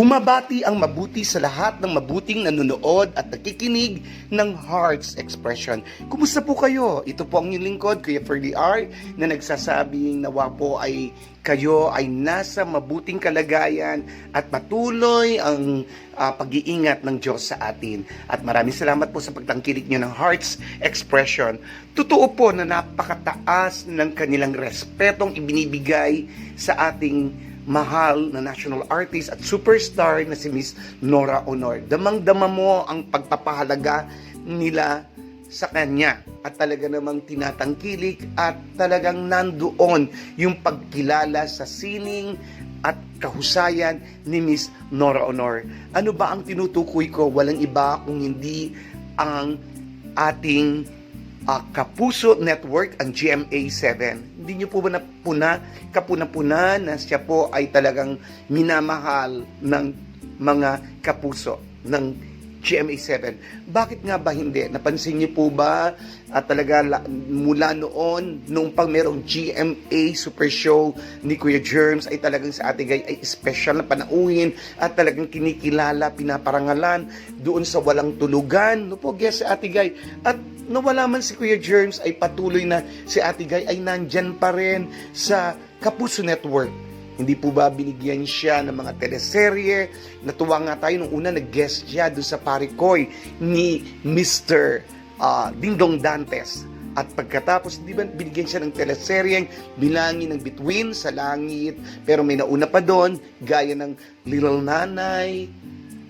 Bumabati ang mabuti sa lahat ng mabuting nanonood at nakikinig ng Hearts Expression. Kumusta po kayo? Ito po ang inyong lingkod, Kuya Ferdy R, na nagsasabing nawa po ay kayo ay nasa mabuting kalagayan at patuloy ang ah, pag-iingat ng Diyos sa atin. At maraming salamat po sa pagtangkilik nyo ng Hearts Expression. Totoo po na napakataas ng kanilang respetong ibinibigay sa ating mahal na national artist at superstar na si Miss Nora Honor. Damang-dama mo ang pagpapahalaga nila sa kanya at talaga namang tinatangkilik at talagang nandoon yung pagkilala sa sining at kahusayan ni Miss Nora Honor. Ano ba ang tinutukoy ko? Walang iba kung hindi ang ating ah, Kapuso Network, ang GMA7. Hindi niyo po ba napuna, kapuna-puna na siya po ay talagang minamahal ng mga kapuso ng GMA7. Bakit nga ba hindi? Napansin niyo po ba at talaga la- mula noon, nung pag merong GMA Super Show ni Kuya Germs ay talagang sa Ate Gay ay special na panauhin at talagang kinikilala, pinaparangalan doon sa walang tulugan. No po, guess sa Ate Gay. At nawala man si Kuya Germs ay patuloy na si Ate Gay ay nandyan pa rin sa Kapuso Network. Hindi po ba binigyan siya ng mga teleserye? Natuwa nga tayo nung una nag-guest siya doon sa Parikoy ni Mr. ah, Dingdong Dantes. At pagkatapos, di ba, binigyan siya ng teleseryeng Bilangin ng Bituin sa Langit. Pero may nauna pa doon, gaya ng Little Nanay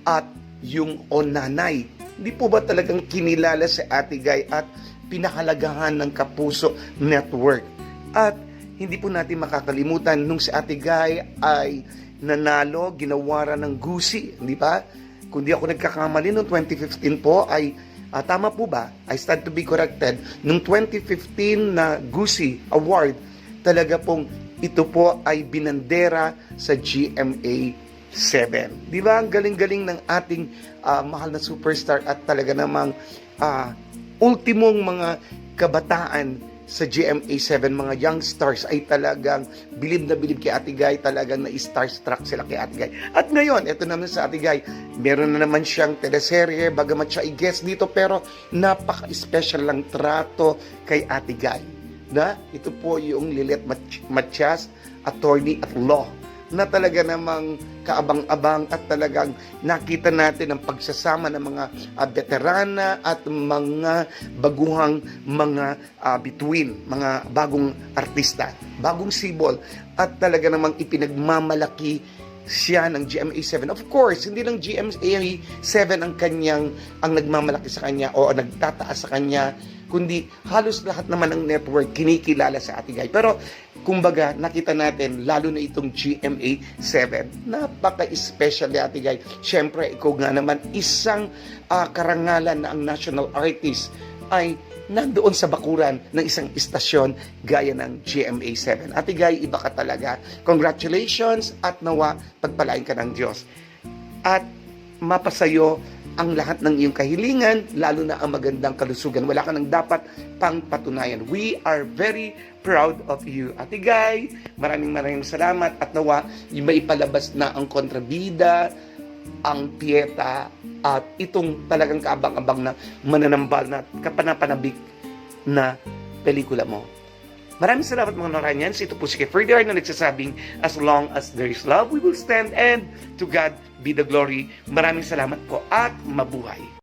at yung O Nanay. Hindi po ba talagang kinilala si Ate Guy at pinahalagahan ng Kapuso Network? At hindi po natin makakalimutan nung si Ate Guy ay nanalo, ginawara ng gusi, di ba? Kung di ako nagkakamali noong 2015 po ay ah, tama po ba? I stand to be corrected. Nung 2015 na Gusi Award, talaga pong ito po ay binandera sa GMA 7. Di ba? Ang galing-galing ng ating ah, mahal na superstar at talaga namang ah, ultimong mga kabataan sa GMA 7 mga young stars ay talagang bilib na bilib kay Ate Guy, talagang na-starstruck sila kay Ate Guy. At ngayon, ito naman sa Ate Guy, meron na naman siyang teleserye, bagamat siya i-guest dito, pero napaka-special lang trato kay Ate Guy. Na? Ito po yung Lilet Matias, attorney at law na talaga namang kaabang-abang at talagang nakita natin ang pagsasama ng mga ah, veterana at mga baguhang mga ah, bituin, mga bagong artista, bagong sibol. At talaga namang ipinagmamalaki siya ng GMA7. Of course, hindi lang GMA7 ang kanyang ang nagmamalaki sa kanya o nagtataas sa kanya, kundi halos lahat naman ng network kinikilala sa Ate Guy. Pero kumbaga, nakita natin lalo na itong GMA7. Napaka-special ni Ate Guy. Siyempre, ikaw nga naman isang ah, karangalan na ang national artist ay nandoon sa bakuran ng isang istasyon gaya ng GMA7. Ate Guy, iba ka talaga. Congratulations at nawa pagpalain ka ng Diyos. At mapasayo ang lahat ng iyong kahilingan, lalo na ang magandang kalusugan. Wala ka nang dapat pang patunayan. We are very proud of you. Ate Guy, maraming maraming salamat at nawa maipalabas na ang kontrabida, ang pieta at itong talagang kaabang-abang na mananambal na kapanapanabik na pelikula mo. Maraming salamat mga Noranians. Ito po si Ferdinand na nagsasabing, as long as there is love, we will stand and to God be the glory. Maraming salamat po at mabuhay.